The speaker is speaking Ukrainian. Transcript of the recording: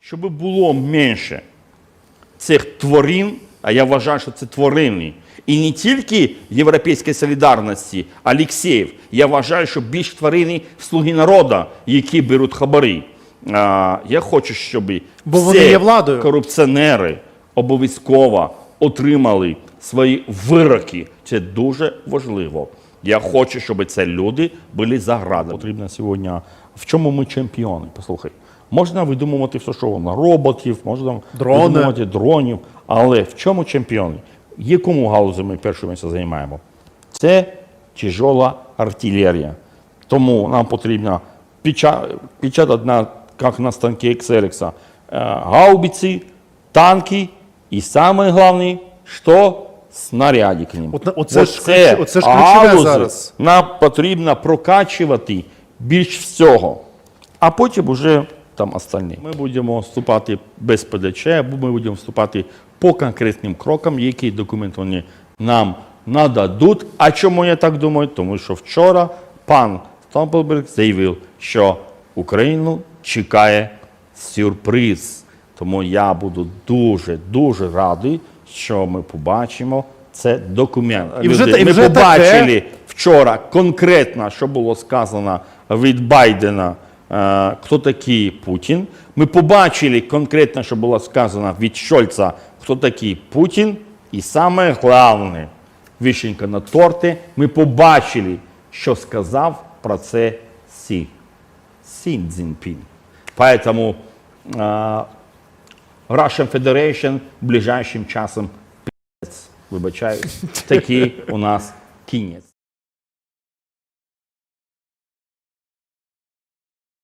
щоб було менше цих тварин, а я вважаю, що це тварини. І не тільки Європейської солідарності, Алексєєв. Я вважаю, що більш тварини слуги народу, які беруть хабари. А, я хочу, щоб Бо всі вони є владою. корупціонери обов'язково отримали свої вироки. Це дуже важливо. Я хочу, щоб ці люди були за градом. Потрібно сьогодні. В чому ми чемпіони? Послухай, можна видумувати все, що воно, роботів, можна Дрони. видумувати дронів, але в чому чемпіони? Якому галузі ми перше місце займаємо? Це тяжола артилерія. Тому нам потрібно печа- печатати на, як на станки Xerox, е, гаубиці, танки і саме головне, що снаряди к ним. От на- оце ж Оце ж ключове зараз. Нам потрібно прокачувати більш всього, а потім уже там остальні. Ми будемо вступати без ПДЧ, або ми будемо вступати по конкретним крокам, які документи вони нам нададуть. А чому я так думаю? Тому що вчора пан Стомпелберг заявив, що Україну чекає сюрприз. Тому я буду дуже дуже радий, що ми побачимо це документ. І вже Люди, і ми вже побачили вчора конкретно, що було сказано від Байдена, е, хто такий Путін. Ми побачили конкретно, що було сказано від Шольца, хто такий Путін. І саме головне, вишенька на торти, ми побачили, що сказав про це Сі. Сі Цзіньпін. Поэтому е, Russian Federation ближайшим часом вибачаю, такий у нас кінець.